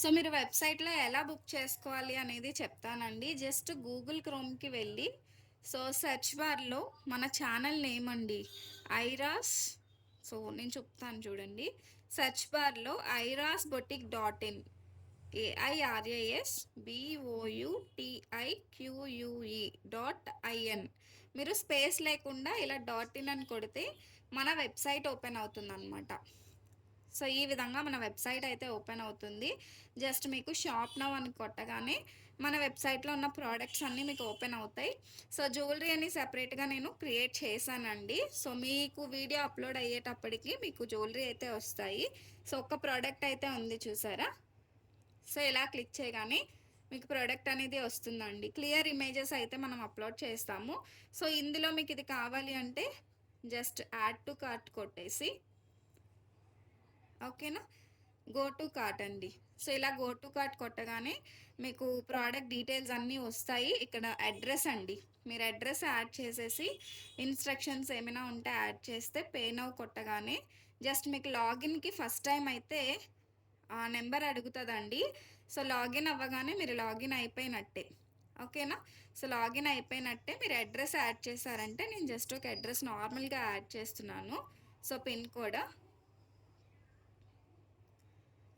So మీరు వెబ్సైట్లో ఎలా బుక్ చేసుకోవాలి అనేది చెప్తానండి. జస్ట్ గూగుల్ క్రోమ్కి వెళ్ళి సో సెర్చ్ బార్లో మన ఛానల్ నేమ్ అండి ఐరాస్ సో నేను చెప్తాను చూడండి. సెర్చ్ బార్లో ఐరాస్ boutique dot in ఏఐఆర్ఏఎస్ బిఓయుటిఐక్యూయుఈ dot IN మీరు స్పేస్ లేకుండా ఇలా డాట్ ఇన్ అని కొడితే మన వెబ్సైట్ ఓపెన్ అవుతుంది అనమాట సో ఈ విధంగా మన వెబ్సైట్ అయితే ఓపెన్ అవుతుంది. జస్ట్ మీకు షాప్ నవ్ అని కొట్టగానే మన వెబ్సైట్లో ఉన్న ప్రోడక్ట్స్ అన్నీ మీకు ఓపెన్ అవుతాయి. సో జ్యువెలరీ అని సెపరేట్గా నేను క్రియేట్ చేశానండి. సో మీకు వీడియో అప్లోడ్ అయ్యేటప్పటికి మీకు జ్యువెలరీ అయితే వస్తాయి. సో ఒక్క ప్రోడక్ట్ అయితే ఉంది చూసారా? సో ఇలా క్లిక్ చేయగానే మీకు ప్రోడక్ట్ అనేది వస్తుందండి. క్లియర్ ఇమేజెస్ అయితే మనం అప్లోడ్ చేస్తాము. సో ఇందులో మీకు ఇది కావాలి అంటే జస్ట్ యాడ్ టు కార్ట్ కొట్టేసి ఓకేనా? గో టు కార్ట్ అండి. సో ఇలా గో టు కార్ట్ కొట్టగానే మీకు ప్రోడక్ట్ డీటెయిల్స్ అన్నీ వస్తాయి. ఇక్కడ అడ్రస్ అండి. మీరు అడ్రస్ యాడ్ చేసేసి ఇన్స్ట్రక్షన్స్ ఏమైనా ఉంటే యాడ్ చేస్తే పే అవ్ కొట్టగానే జస్ట్ మీకు లాగిన్కి ఫస్ట్ టైం అయితే ఆ నెంబర్ అడుగుతుందండి. సో లాగిన్ అవ్వగానే మీరు లాగిన్ అయిపోయినట్టే. ఓకేనా? సో లాగిన్ అయిపోయినట్టే మీరు అడ్రస్ యాడ్ చేశారంటే నేను జస్ట్ ఒక అడ్రస్ నార్మల్గా యాడ్ చేస్తున్నాను. సో పిన్ కోడ్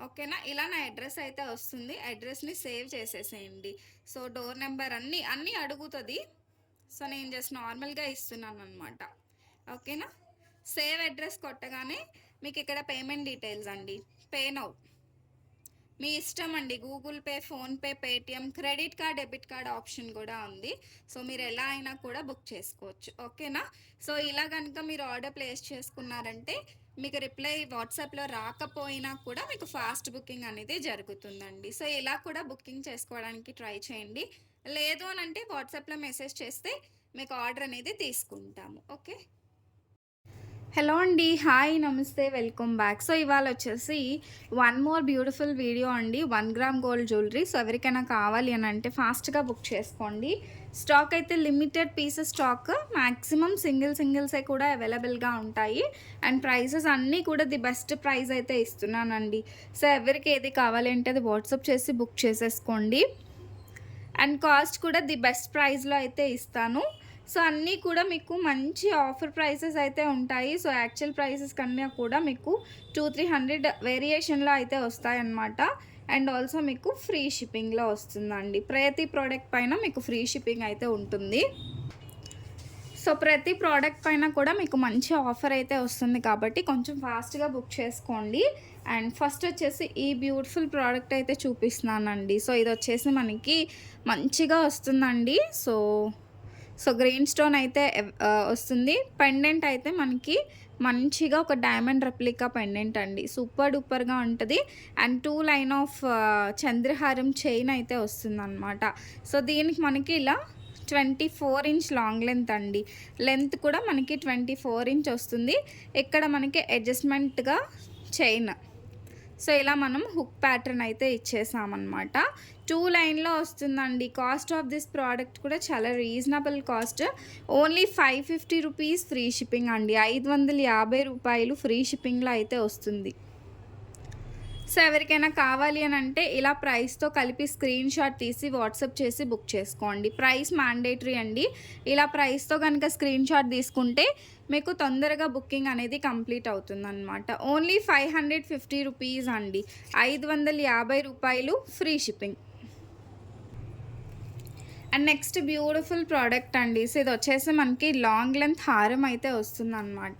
ఓకేనా? ఇలా నా అడ్రస్ అయితే వస్తుంది. అడ్రస్ని సేవ్ చేసేసేయండి. సో డోర్ నెంబర్ అన్నీ అన్నీ అడుగుతుంది. సో నేను జస్ట్ నార్మల్గా ఇస్తున్నాను అనమాట ఓకేనా? సేవ్ అడ్రస్ కొట్టగానే మీకు ఇక్కడ పేమెంట్ డీటెయిల్స్ అండి. Pay now. మీ ఇష్టం అండి Google Pay PhonePe Paytm credit card debit card option కూడా ఉంది. సో మీరు ఎలా అయినా కూడా బుక్ చేసుకోవచ్చు. ఓకేనా? సో ఇలా కనుక మీరు ఆర్డర్ ప్లేస్ చేసుకున్నారంటే మీకు రిప్లై వాట్సాప్లో రాకపోయినా కూడా మీకు ఫాస్ట్ బుకింగ్ అనేది జరుగుతుందండి. సో ఇలా కూడా బుకింగ్ చేసుకోవడానికి ట్రై చేయండి. లేదు అని అంటే వాట్సాప్లో మెసేజ్ చేస్తే మీకు ఆర్డర్ అనేది తీసుకుంటాము. ఓకే? హలో అండి హాయ్ నమస్తే వెల్కమ్ బ్యాక్. సో ఇవాళ వచ్చేసి వన్ మోర్ బ్యూటిఫుల్ వీడియో అండి. One gram gold jewellery. So ఎవరికైనా కావాలి అని అంటే ఫాస్ట్గా బుక్ చేసుకోండి. స్టాక్ అయితే limited pieces stock. Maximum single సింగిల్సే కూడా అవైలబుల్గా ఉంటాయి. అండ్ ప్రైసెస్ అన్నీ కూడా ది బెస్ట్ ప్రైస్ అయితే ఇస్తున్నానండి. సో ఎవరికి ఏది కావాలంటే అది వాట్సాప్ చేసి బుక్ చేసేసుకోండి. అండ్ కాస్ట్ కూడా ది బెస్ట్ ప్రైస్లో అయితే ఇస్తాను. సో అన్నీ కూడా మీకు మంచి ఆఫర్ ప్రైసెస్ అయితే ఉంటాయి. సో యాక్చువల్ ప్రైసెస్ కన్నా కూడా మీకు టూ త్రీ హండ్రెడ్ వేరియేషన్లో అయితే వస్తాయన్నమాట. అండ్ ఆల్సో మీకు ఫ్రీ షిప్పింగ్లో వస్తుందండి. ప్రతి ప్రోడక్ట్ పైన మీకు ఫ్రీ షిప్పింగ్ అయితే ఉంటుంది. సో ప్రతి ప్రోడక్ట్ పైన కూడా మీకు మంచి ఆఫర్ అయితే వస్తుంది కాబట్టి కొంచెం ఫాస్ట్గా బుక్ చేసుకోండి. అండ్ ఫస్ట్ వచ్చేసి ఈ బ్యూటిఫుల్ ప్రోడక్ట్ అయితే చూపిస్తున్నానండి. సో ఇది వచ్చేసి మనకి మంచిగా వస్తుందండి. సో సో గ్రీన్ స్టోన్ అయితే వస్తుంది. పెండెంట్ అయితే మనకి మంచిగా ఒక డైమండ్ రెప్లికా పెండెంట్ అండి. సూపర్ డూపర్గా ఉంటుంది. అండ్ టూ లైన్ ఆఫ్ చంద్రహారం చైన్ అయితే వస్తుంది అనమాట సో దీనికి మనకి ఇలా twenty four inch long length అండి. లెంత్ కూడా మనకి ట్వంటీ ఫోర్ ఇంచ్ వస్తుంది. ఇక్కడ మనకి అడ్జస్ట్మెంట్గా చైన్. సో ఇలా మనం హుక్ ప్యాటర్న్ అయితే ఇచ్చేసామన్నమాట. టూ లైన్లో వస్తుందండి. కాస్ట్ ఆఫ్ దిస్ ప్రోడక్ట్ కూడా చాలా reasonable cost. Only five fifty rupees free shipping అండి. ఐదు వందల యాభై రూపాయలు ఫ్రీ షిప్పింగ్లో అయితే వస్తుంది. సో ఎవరికైనా కావాలి అని అంటే ఇలా ప్రైస్తో కలిపి స్క్రీన్ షాట్ తీసి వాట్సాప్ చేసి బుక్ చేసుకోండి. ప్రైస్ మ్యాండేటరీ అండి. ఇలా ప్రైస్తో కనుక స్క్రీన్ షాట్ తీసుకుంటే మీకు తొందరగా బుకింగ్ అనేది కంప్లీట్ అవుతుందన్నమాట. Only five hundred fifty rupees అండి. ఐదు వందల యాభై రూపాయలు free shipping. And next beautiful product అండి. సో ఇది వచ్చేసి మనకి లాంగ్ లెంత్ హారం అయితే వస్తుందన్నమాట.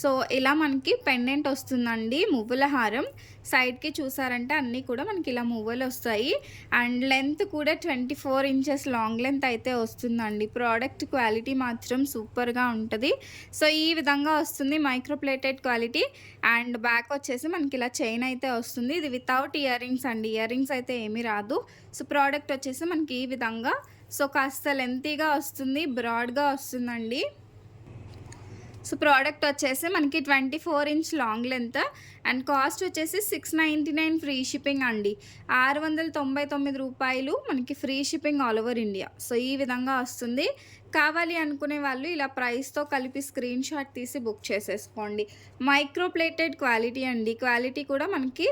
సో ఇలా మనకి పెండెంట్ వస్తుందండి మువ్వుల హారం. సైడ్కి చూసారంటే అన్నీ కూడా మనకి ఇలా మువ్వలు వస్తాయి. అండ్ లెంత్ కూడా twenty four inches long length అయితే వస్తుందండి. ప్రోడక్ట్ క్వాలిటీ మాత్రం సూపర్గా ఉంటుంది. సో ఈ విధంగా వస్తుంది మైక్రోప్లేటెడ్ క్వాలిటీ. అండ్ బ్యాక్ వచ్చేసి మనకి ఇలా చైన్ అయితే వస్తుంది. ఇది వితౌట్ ఇయర్ రింగ్స్ అండి. ఇయర్ రింగ్స్ అయితే ఏమీ రాదు. సో ప్రోడక్ట్ వచ్చేసి మనకి ఈ విధంగా సో కాస్త లెంతీగా వస్తుంది బ్రాడ్గా వస్తుందండి. సో ప్రోడక్ట్ వచ్చేసి మనకి twenty four inch long length and cost వచ్చేసి six ninety nine free shipping అండి. ఆరు వందల తొంభై తొమ్మిది రూపాయలు మనకి free shipping all over India so ఈ విధంగా వస్తుంది. కావాలి అనుకునే వాళ్ళు ఇలా ప్రైస్తో కలిపి స్క్రీన్ షాట్ తీసి బుక్ చేసేసుకోండి. మైక్రోప్లేటెడ్ క్వాలిటీ అండి. క్వాలిటీ కూడా మనకి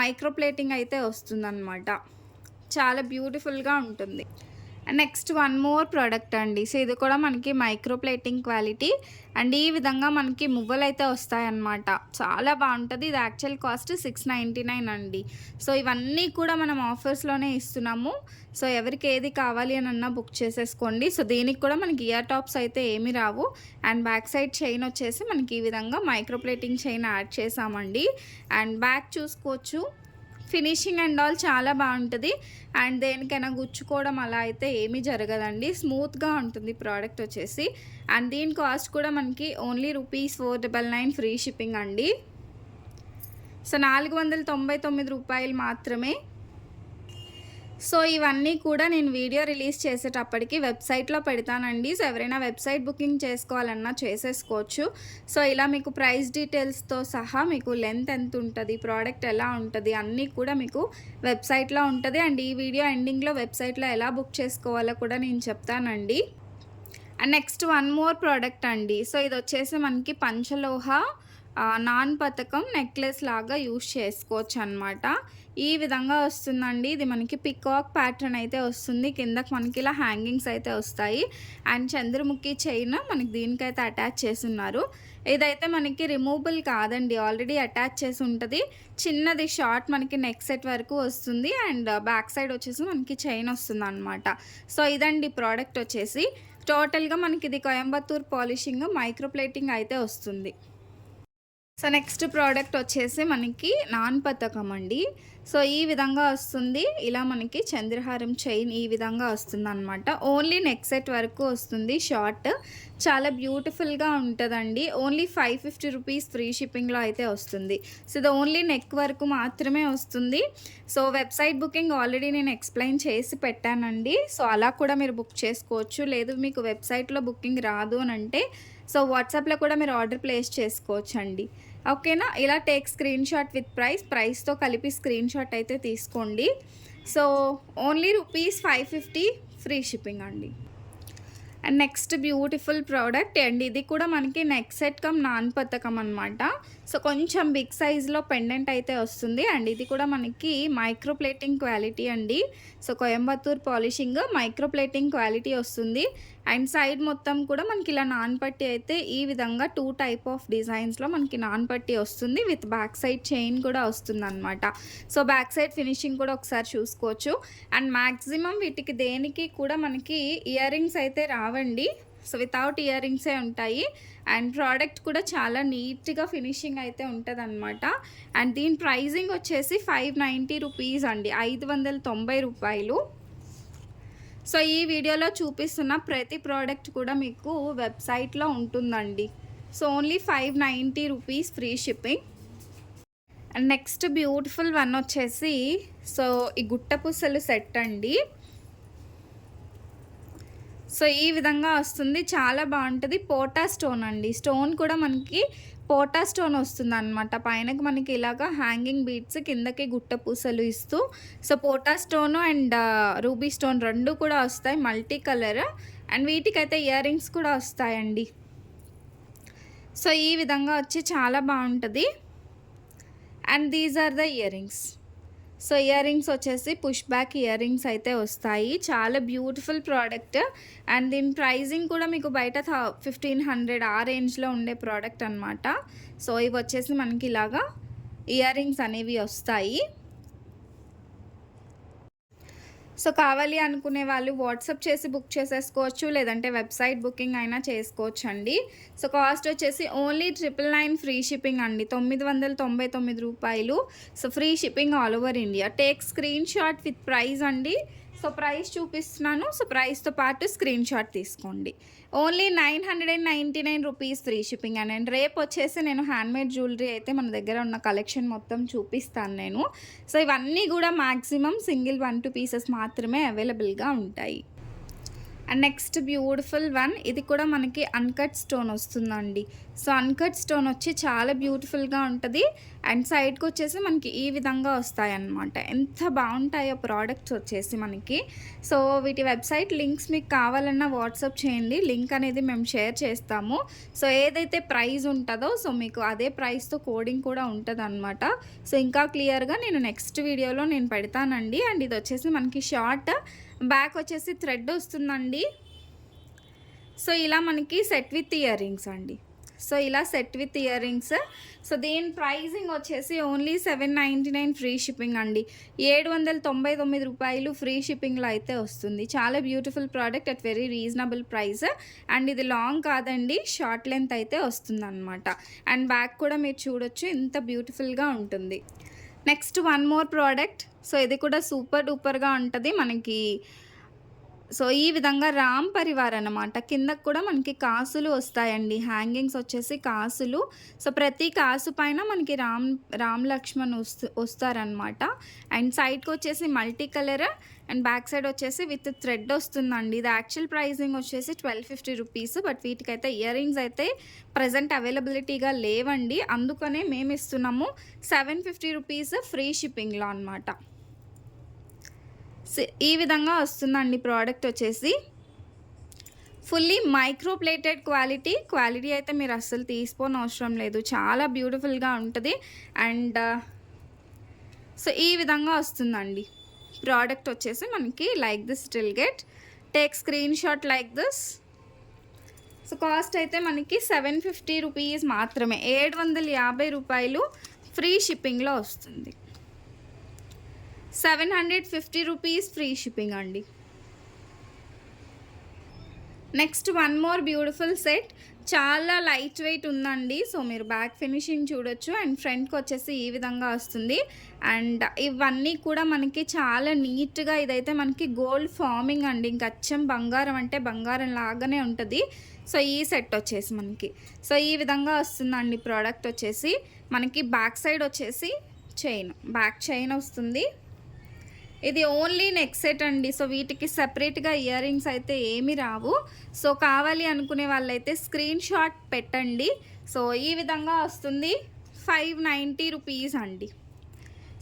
మైక్రోప్లేటింగ్ అయితే వస్తుందన్నమాట. చాలా బ్యూటిఫుల్గా ఉంటుంది. నెక్స్ట్ వన్ మోర్ ప్రోడక్ట్ అండి. సో ఇది కూడా మనకి మైక్రో ప్లేటింగ్ క్వాలిటీ. అండ్ ఈ విధంగా మనకి మువ్వలు అయితే వస్తాయన్నమాట. చాలా బాగుంటుంది. ఇది actual cost six ninety nine అండి. సో ఇవన్నీ కూడా మనం ఆఫర్స్లోనే ఇస్తున్నాము. సో ఎవరికి ఏది కావాలి అని అన్నా బుక్ చేసేసుకోండి. సో దీనికి కూడా మనకి ఇయర్ టాప్స్ అయితే ఏమి రావు. అండ్ బ్యాక్ సైడ్ చైన్ వచ్చేసి మనకి ఈ విధంగా మైక్రో ప్లేటింగ్ చైన్ యాడ్ చేసామండి. అండ్ బ్యాక్ చూసుకోవచ్చు. ఫినిషింగ్ అండ్ ఆల్ చాలా బాగుంటుంది. అండ్ దేనికైనా గుచ్చుకోవడం అలా అయితే ఏమీ జరగదండి. స్మూత్గా ఉంటుంది ప్రోడక్ట్ వచ్చేసి. అండ్ దీని కాస్ట్ కూడా మనకి only rupees four double nine free shipping అండి. సో నాలుగు వందల తొంభై తొమ్మిది రూపాయలు మాత్రమే సో ఇవన్నీ కూడా నేను వీడియో రిలీజ్ చేసేటప్పటికి వెబ్సైట్లో పెడతానండి. సో ఎవరైనా వెబ్సైట్ బుకింగ్ చేసుకోవాలన్నా చేసేసుకోవచ్చు. సో ఇలా మీకు ప్రైస్ డీటెయిల్స్తో సహా మీకు లెంత్ ఎంత ఉంటుంది ప్రోడక్ట్ ఎలా ఉంటుంది అన్నీ కూడా మీకు వెబ్సైట్లో ఉంటుంది. అండ్ ఈ వీడియో ఎండింగ్లో వెబ్సైట్లో ఎలా బుక్ చేసుకోవాలో కూడా నేను చెప్తానండి. And next one more product అండి. సో ఇది వచ్చేసి మనకి పంచలోహ నాన్ పథకం నెక్లెస్ లాగా యూస్ చేసుకోవచ్చు అనమాట ఈ విధంగా వస్తుందండి. ఇది మనకి పికాక్ ప్యాటర్న్ అయితే వస్తుంది. కిందకి మనకి ఇలా హ్యాంగింగ్స్ అయితే వస్తాయి. అండ్ చంద్రముఖి చైన్ మనకి దీనికైతే అటాచ్ చేసి ఉన్నారు ఇదైతే మనకి రిమూవబుల్ కాదండి. ఆల్రెడీ అటాచ్ చేసి ఉంటుంది. చిన్నది షార్ట్ మనకి నెక్ సెట్ వరకు వస్తుంది. అండ్ బ్యాక్ సైడ్ వచ్చేసి మనకి చైన్ వస్తుంది అనమాట సో ఇదండి ప్రోడక్ట్ వచ్చేసి. టోటల్గా మనకి ఇది కోయంబత్తూర్ పాలిషింగ్ మైక్రోప్లేటింగ్ అయితే వస్తుంది. సో నెక్స్ట్ ప్రోడక్ట్ వచ్చేసి మనకి నాన్ పథకం అండి. సో ఈ విధంగా వస్తుంది. ఇలా మనకి చంద్రహారం చైన్ ఈ విధంగా వస్తుంది అనమాట ఓన్లీ నెక్ సెట్ వరకు వస్తుంది షార్ట్ చాలా బ్యూటిఫుల్గా ఉంటుందండి. Only five fifty rupees free షిప్పింగ్లో అయితే వస్తుంది. సో ఇది ఓన్లీ నెక్ వరకు మాత్రమే వస్తుంది. సో వెబ్సైట్ బుకింగ్ ఆల్రెడీ నేను ఎక్స్ప్లెయిన్ చేసి పెట్టానండి. సో అలా కూడా మీరు బుక్ చేసుకోవచ్చు. లేదు మీకు వెబ్సైట్లో బుకింగ్ రాదు అని అంటే సో వాట్సాప్లో కూడా మీరు ఆర్డర్ ప్లేస్ చేసుకోవచ్చు అండి ఓకేనా? ఇలా take screen shot with price. ప్రైస్తో కలిపి స్క్రీన్ షాట్ అయితే తీసుకోండి. So only rupees five fifty free shipping అండి. And next beautiful product and. ఇది కూడా మనకి నెక్ సెట్ కమ్ నాన్ పథకం అనమాట సో కొంచెం బిగ్ సైజ్లో పెండెంట్ అయితే వస్తుంది. అండ్ ఇది కూడా మనకి మైక్రో ప్లేటింగ్ క్వాలిటీ అండి. So Coimbatore polishing micro plating quality వస్తుంది. అండ్ సైడ్ మొత్తం కూడా మనకి ఇలా నాన్ పట్టి అయితే ఈ విధంగా టూ టైప్ ఆఫ్ డిజైన్స్లో మనకి నాన్ పట్టి వస్తుంది. విత్ బ్యాక్ సైడ్ చైన్ కూడా వస్తుంది అనమాట సో బ్యాక్ సైడ్ ఫినిషింగ్ కూడా ఒకసారి చూసుకోవచ్చు. అండ్ మ్యాక్సిమం వీటికి దేనికి కూడా మనకి ఇయర్ రింగ్స్ అయితే రావండి. సో వితౌట్ ఇయర్ రింగ్సే ఉంటాయి. అండ్ ప్రోడక్ట్ కూడా చాలా నీట్గా ఫినిషింగ్ అయితే ఉంటుంది అనమాట అండ్ దీని ప్రైజింగ్ వచ్చేసి ఫైవ్ నైంటీ రూపీస్ అండి. ఐదు వందల తొంభై రూపాయలు. సో ఈ వీడియోలో చూపిస్తున్న ప్రతి ప్రోడక్ట్ కూడా మీకు వెబ్సైట్లో ఉంటుందండి. So only five ninety rupees free shipping. And next beautiful one వచ్చేసి సో ఈ గుట్ట పుసలు సెట్ అండి. సో ఈ విధంగా వస్తుంది. చాలా బాగుంటుంది. పోటా స్టోన్ అండి. స్టోన్ కూడా మనకి పోటా స్టోన్ వస్తుంది అనమాట పైనకి మనకి ఇలాగా హ్యాంగింగ్ బీట్స్ కిందకి గుట్ట పూసలు ఇస్తూ సో పోటా స్టోన్ అండ్ రూబీ స్టోన్ రెండు కూడా వస్తాయి. Multi colour. అండ్ వీటికైతే ఇయర్ రింగ్స్ కూడా వస్తాయండి. సో ఈ విధంగా వచ్చి చాలా బాగుంటుంది. And these are the earrings. So earrings వచ్చేసి పుష్ బ్యాక్ ఇయర్ రింగ్స్ అయితే వస్తాయి. చాలా బ్యూటిఫుల్ ప్రోడక్ట్. అండ్ దీని ప్రైజింగ్ కూడా మీకు బయట ఫిఫ్టీన్ హండ్రెడ్ ఆ రేంజ్లో ఉండే ప్రోడక్ట్ అనమాట సో ఇవి వచ్చేసి మనకి ఇలాగా ఇయర్ రింగ్స్ అనేవి వస్తాయి. సో కావాలి అనుకునే వాళ్ళు వాట్సాప్ చేసి బుక్ చేసేసుకోవచ్చు లేదంటే వెబ్సైట్ బుకింగ్ అయినా చేసుకోవచ్చు అండి సో కాస్ట్ వచ్చేసి only triple nine free shipping అండి. తొమ్మిది వందల తొంభై తొమ్మిది రూపాయలు. So free shipping all over India. Take screen shot with price అండి. సో ప్రైస్ చూపిస్తున్నాను. సో ప్రైస్తో పాటు స్క్రీన్ షాట్ తీసుకోండి. Only nine hundred and ninety nine rupees free shipping. అని అండ్ రేపు వచ్చేసి నేను హ్యాండ్మేడ్ జ్యువెలరీ అయితే మన దగ్గర ఉన్న కలెక్షన్ మొత్తం చూపిస్తాను నేను. సో ఇవన్నీ కూడా maximum single one two pieces మాత్రమే అవైలబుల్గా ఉంటాయి. అండ్ నెక్స్ట్ బ్యూటిఫుల్ వన్ ఇది కూడా మనకి అన్కట్ స్టోన్ వస్తుందండి. సో అన్కట్ స్టోన్ వచ్చి చాలా బ్యూటిఫుల్గా ఉంటుంది. అండ్ సైడ్కి వచ్చేసి మనకి ఈ విధంగా వస్తాయి అన్నమాట ఎంత బాగుంటాయో ప్రోడక్ట్స్ వచ్చేసి మనకి. సో వీటి వెబ్సైట్ లింక్స్ మీకు కావాలన్నా వాట్సాప్ చేయండి. లింక్ అనేది మేము షేర్ చేస్తాము. సో ఏదైతే ప్రైస్ ఉంటుందో సో మీకు అదే ప్రైస్తో కోడింగ్ కూడా ఉంటుంది అనమాట సో ఇంకా క్లియర్గా నేను నెక్స్ట్ వీడియోలో నేను పెడతానండి. అండ్ ఇది వచ్చేసి మనకి షార్ట్ బ్యాక్ వచ్చేసి థ్రెడ్ వస్తుందండి. సో ఇలా మనకి సెట్ విత్ ఇయర్ రింగ్స్ అండి. సో ఇలా set with earrings so దీని ప్రైజింగ్ వచ్చేసి only seven ninety nine free shipping అండి. ఏడు వందల తొంభై తొమ్మిది రూపాయలు ఫ్రీ షిప్పింగ్లో అయితే వస్తుంది. చాలా beautiful product at very reasonable price and ఇది లాంగ్ కాదండి షార్ట్ లెంత్ అయితే వస్తుంది అనమాట అండ్ బ్యాక్ కూడా మీరు చూడొచ్చు ఇంత బ్యూటిఫుల్గా ఉంటుంది. Next one more product. So ఇది కూడా సూపర్ డూపర్గా ఉంటుంది. మనకి సో ఈ విధంగా రామ్ పరివార్ అనమాట కిందకు కూడా మనకి కాసులు వస్తాయండి. హ్యాంగింగ్స్ వచ్చేసి కాసులు. సో ప్రతి కాసు పైన మనకి రామ్ రామ్ లక్ష్మణ్ వస్తు వస్తారనమాట అండ్ సైడ్కి వచ్చేసి multi colour and back side వచ్చేసి విత్ థ్రెడ్ వస్తుందండి. ఇది యాక్చువల్ ప్రైజింగ్ వచ్చేసి ట్వెల్వ్ ఫిఫ్టీ రూపీస్ బట్ వీటికైతే ఇయర్ రింగ్స్ అయితే ప్రజెంట్ అవైలబిలిటీగా లేవండి. అందుకనే మేము ఇస్తున్నాము సెవెన్ ఫిఫ్టీ రూపీస్ ఫ్రీ షిప్పింగ్లో అనమాట ఈ విధంగా వస్తుందండి ప్రోడక్ట్ వచ్చేసి. ఫుల్లీ మైక్రోప్లేటెడ్ క్వాలిటీ క్వాలిటీ అయితే మీరు అస్సలు తీసుకోని అవసరం లేదు. చాలా బ్యూటిఫుల్గా ఉంటుంది. అండ్ సో ఈ విధంగా వస్తుందండి. ప్రోడక్ట్ వచ్చేసి మనకి like this still get take screen shot like this so cost అయితే మనకి సెవెన్ ఫిఫ్టీ రూపీస్ మాత్రమే. ఏడు వందల యాభై రూపాయలు ఫ్రీ షిప్పింగ్లో వస్తుంది. Seven hundred fifty rupees free shipping అండి. Next one more beautiful set. చాలా లైట్ వెయిట్ ఉందండి. సో మీరు బ్యాక్ ఫినిషింగ్ చూడొచ్చు. అండ్ ఫ్రంట్కి వచ్చేసి ఈ విధంగా వస్తుంది. అండ్ ఇవన్నీ కూడా మనకి చాలా నీట్గా ఇదైతే మనకి గోల్డ్ ఫార్మింగ్ అండి. ఇంకా అచ్చం బంగారం అంటే బంగారం లాగానే ఉంటుంది. సో ఈ సెట్ వచ్చేసి మనకి. సో ఈ విధంగా వస్తుందండి. ప్రోడక్ట్ వచ్చేసి మనకి బ్యాక్ సైడ్ వచ్చేసి చైన్. బ్యాక్ చైన్ వస్తుంది. ఇది ఓన్లీ నెక్ సెట్ అండి. సో వీటికి సపరేట్గా ఇయర్ రింగ్స్ అయితే ఏమి రావు. సో కావాలి అనుకునే వాళ్ళైతే స్క్రీన్ షాట్ పెట్టండి. సో ఈ విధంగా వస్తుంది. ఫైవ్ నైంటీ రూపీస్ అండి.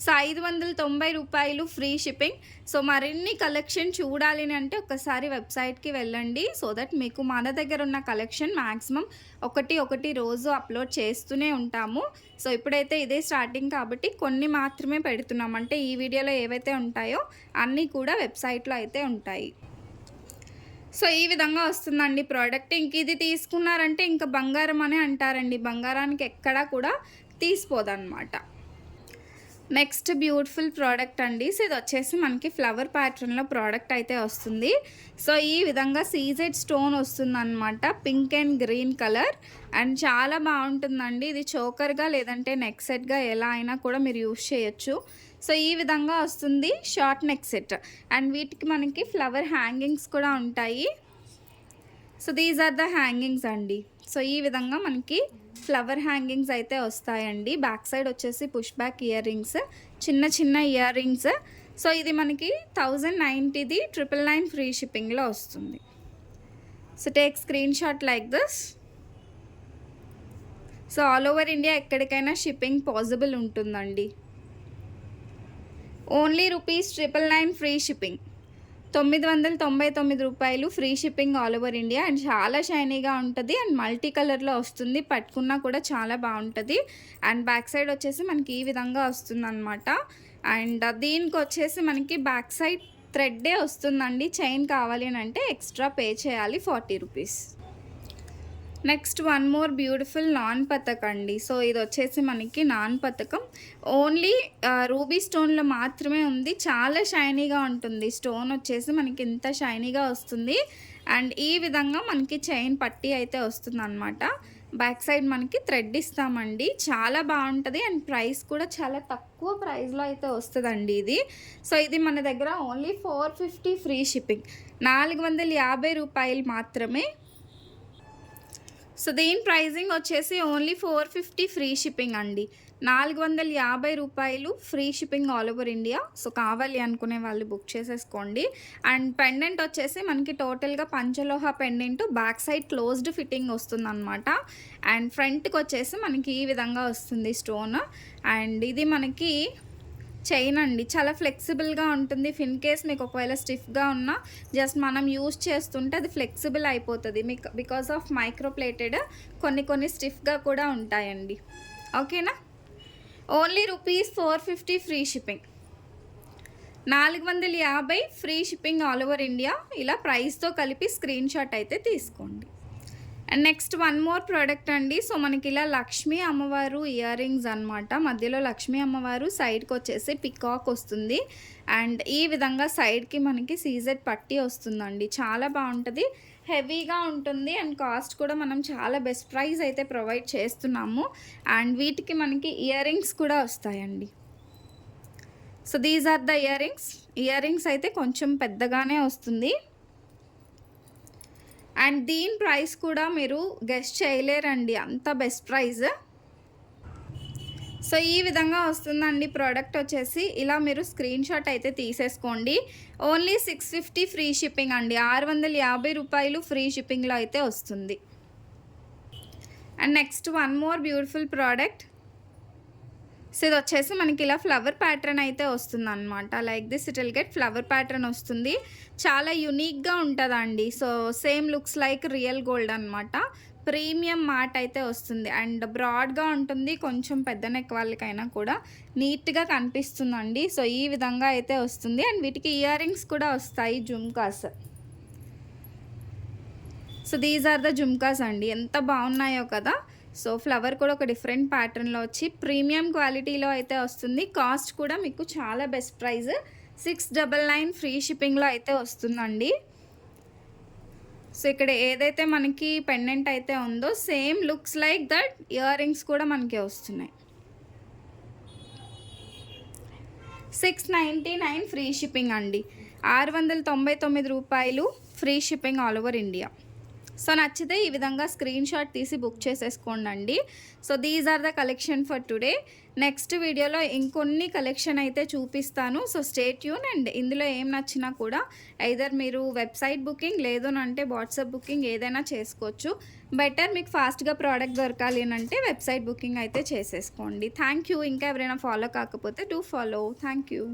సో ఐదు వందల తొంభై రూపాయలు ఫ్రీ షిప్పింగ్. సో మరిన్ని కలెక్షన్ చూడాలి అంటే ఒకసారి వెబ్సైట్కి వెళ్ళండి. సో దట్ మీకు మన దగ్గర ఉన్న కలెక్షన్ మ్యాక్సిమం ఒకటి ఒకటి రోజు అప్లోడ్ చేస్తూనే ఉంటాము. సో ఇప్పుడైతే ఇదే స్టార్టింగ్ కాబట్టి కొన్ని మాత్రమే పెడుతున్నాం అంటే ఈ వీడియోలో ఏవైతే ఉంటాయో అన్నీ కూడా వెబ్సైట్లో అయితే ఉంటాయి. సో ఈ విధంగా వస్తుందండి ప్రోడక్ట్. ఇంక ఇది తీసుకున్నారంటే ఇంకా బంగారం అనే అంటారండి. బంగారానికి ఎక్కడా కూడా తీసిపోదన్నమాట. నెక్స్ట్ బ్యూటిఫుల్ ప్రోడక్ట్ అండి. సో ఇది వచ్చేసి మనకి ఫ్లవర్ ప్యాటర్న్లో ప్రోడక్ట్ అయితే వస్తుంది. సో ఈ విధంగా సీజెడ్ స్టోన్ వస్తుంది అనమాట pink and green colour. And చాలా బాగుంటుందండి. ఇది చోకర్గా లేదంటే నెక్ సెట్గా ఎలా అయినా కూడా మీరు యూస్ చేయొచ్చు. సో ఈ విధంగా వస్తుంది షార్ట్ నెక్ సెట్. అండ్ వీటికి మనకి ఫ్లవర్ హ్యాంగింగ్స్ కూడా ఉంటాయి. So these are the hangings అండి. సో ఈ విధంగా మనకి ఫ్లవర్ హ్యాంగింగ్స్ అయితే వస్తాయండి. బ్యాక్ సైడ్ వచ్చేసి పుష్ బ్యాక్ ఇయర్ రింగ్స్ చిన్న చిన్న ఇయర్ రింగ్స్. సో ఇది మనకి థౌజండ్ నైంటీది ట్రిపుల్ నైన్ ఫ్రీ షిప్పింగ్లో వస్తుంది. So take screen shot like this. So all over India ఎక్కడికైనా షిప్పింగ్ పాసిబుల్ ఉంటుందండి. Only rupees triple nine free shipping. తొమ్మిది వందల తొంభై తొమ్మిది రూపాయలు free shipping all over India. And చాలా షైనీగా ఉంటుంది. అండ్ మల్టీ కలర్లో వస్తుంది. పట్టుకున్నా కూడా చాలా బాగుంటుంది. అండ్ బ్యాక్ సైడ్ వచ్చేసి మనకి ఈ విధంగా వస్తుంది అనమాట అండ్ దీనికి వచ్చేసి మనకి బ్యాక్ సైడ్ థ్రెడ్డే వస్తుందండి. చైన్ కావాలి అని అంటే ఎక్స్ట్రా పే చేయాలి forty rupees. Next one more beautiful non పథక్ అండి. సో ఇది వచ్చేసి మనకి నాన్ పథకం. ఓన్లీ రూబీ స్టోన్లో మాత్రమే ఉంది. చాలా షైనీగా ఉంటుంది. స్టోన్ వచ్చేసి మనకి ఇంత షైనీగా వస్తుంది. అండ్ ఈ విధంగా మనకి చైన్ పట్టి అయితే వస్తుంది అనమాట బ్యాక్ సైడ్ మనకి థ్రెడ్ ఇస్తామండి. చాలా బాగుంటుంది. అండ్ ప్రైస్ కూడా చాలా తక్కువ ప్రైస్లో అయితే వస్తుందండి ఇది. సో ఇది మన దగ్గర only four fifty free shipping. నాలుగు వందల యాభై రూపాయలు మాత్రమే సో దీని ప్రైజింగ్ వచ్చేసి only four fifty free shipping అండి. నాలుగు వందల యాభై రూపాయలు free shipping all over India. So కావాలి అనుకునే వాళ్ళు బుక్ చేసేసుకోండి. అండ్ పెండెంట్ వచ్చేసి మనకి టోటల్గా పంచలోహ pendant back side closed fitting వస్తుంది అనమాట అండ్ ఫ్రంట్కి వచ్చేసి మనకి ఈ విధంగా వస్తుంది స్టోన్. అండ్ ఇది మనకి చైన్ అండి. చాలా ఫ్లెక్సిబుల్గా ఉంటుంది. ఫిన్ కేస్ మీకు ఒకవేళ స్టిఫ్గా ఉన్నా జస్ట్ మనం యూస్ చేస్తుంటే అది ఫ్లెక్సిబుల్ అయిపోతుంది. మీకు బికాస్ ఆఫ్ మైక్రోప్లేటెడ్ కొన్ని కొన్ని స్టిఫ్గా కూడా ఉంటాయండి. ఓకేనా? Only rupees four fifty free shipping. నాలుగు వందల యాభై free shipping all over India. ఇలా ప్రైస్తో కలిపి స్క్రీన్ షాట్ అయితే తీసుకోండి. And next one more product అండి. సో మనకి ఇలా లక్ష్మీ అమ్మవారు ఇయర్ రింగ్స్ అనమాట మధ్యలో లక్ష్మీ అమ్మవారు సైడ్కి వచ్చేసి పికాక్ వస్తుంది. అండ్ ఈ విధంగా సైడ్కి మనకి సీజెడ్ పట్టి వస్తుందండి. చాలా బాగుంటుంది. హెవీగా ఉంటుంది అండ్ కాస్ట్ కూడా మనం చాలా బెస్ట్ ప్రైస్ అయితే ప్రొవైడ్ చేస్తున్నాము. అండ్ వీటికి మనకి ఇయర్ రింగ్స్ కూడా వస్తాయండి. So these are the earrings earrings అయితే కొంచెం పెద్దగానే వస్తుంది. అండ్ దీని ప్రైస్ కూడా మీరు గెస్ట్ చేయలేరండి. అంత బెస్ట్ ప్రైస్. సో ఈ విధంగా వస్తుందండి ప్రోడక్ట్ వచ్చేసి. ఇలా మీరు స్క్రీన్ షాట్ అయితే తీసేసుకోండి. Only six fifty free shipping అండి. ఆరు వందల యాభై రూపాయలు ఫ్రీ షిప్పింగ్లో అయితే వస్తుంది. And next one more beautiful product. So ఇది వచ్చేసి మనకి ఇలా ఫ్లవర్ ప్యాటర్న్ అయితే వస్తుంది అనమాట like this it will get flower pattern వస్తుంది. చాలా యునిక్గా ఉంటుందండి. So same looks like real gold అనమాట ప్రీమియం మాట అయితే వస్తుంది. అండ్ బ్రాడ్గా ఉంటుంది. కొంచెం పెద్ద నెక్ వాళ్ళకైనా కూడా నీట్గా కనిపిస్తుందండి. సో ఈ విధంగా అయితే వస్తుంది. అండ్ వీటికి ఇయర్ రింగ్స్ కూడా వస్తాయి jhumkas. So these are the jhumkas అండి. ఎంత బాగున్నాయో కదా. సో ఫ్లవర్ కూడా ఒక డిఫరెంట్ ప్యాటర్న్లో వచ్చి ప్రీమియం క్వాలిటీలో అయితే వస్తుంది. కాస్ట్ కూడా మీకు చాలా best price. Six double nine free షిప్పింగ్లో అయితే వస్తుందండి. సో ఇక్కడ ఏదైతే మనకి పెండెంట్ అయితే ఉందో same looks like that earrings కూడా మనకి వస్తున్నాయి. Six ninety nine free shipping అండి. ఆరు వందల తొంభై తొమ్మిది రూపాయలు free shipping all over India. So నచ్చితే ఈ విధంగా స్క్రీన్ షాట్ తీసి బుక్ చేసేసుకోండి so these are the collection for today. Next వీడియోలో ఇంకొన్ని కలెక్షన్ అయితే చూపిస్తాను. సో స్టేట్ యూన్ అండ్ ఇందులో ఏం నచ్చినా కూడా ఐదర్ మీరు వెబ్సైట్ బుకింగ్ లేదు అంటే వాట్సాప్ బుకింగ్ ఏదైనా చేసుకోవచ్చు. బెటర్ మీకు ఫాస్ట్గా ప్రోడక్ట్ దొరకాలి అంటే వెబ్సైట్ బుకింగ్ అయితే చేసేసుకోండి. Thank you. ఇంకా ఎవరైనా ఫాలో కాకపోతే డూ ఫాలో. Thank you.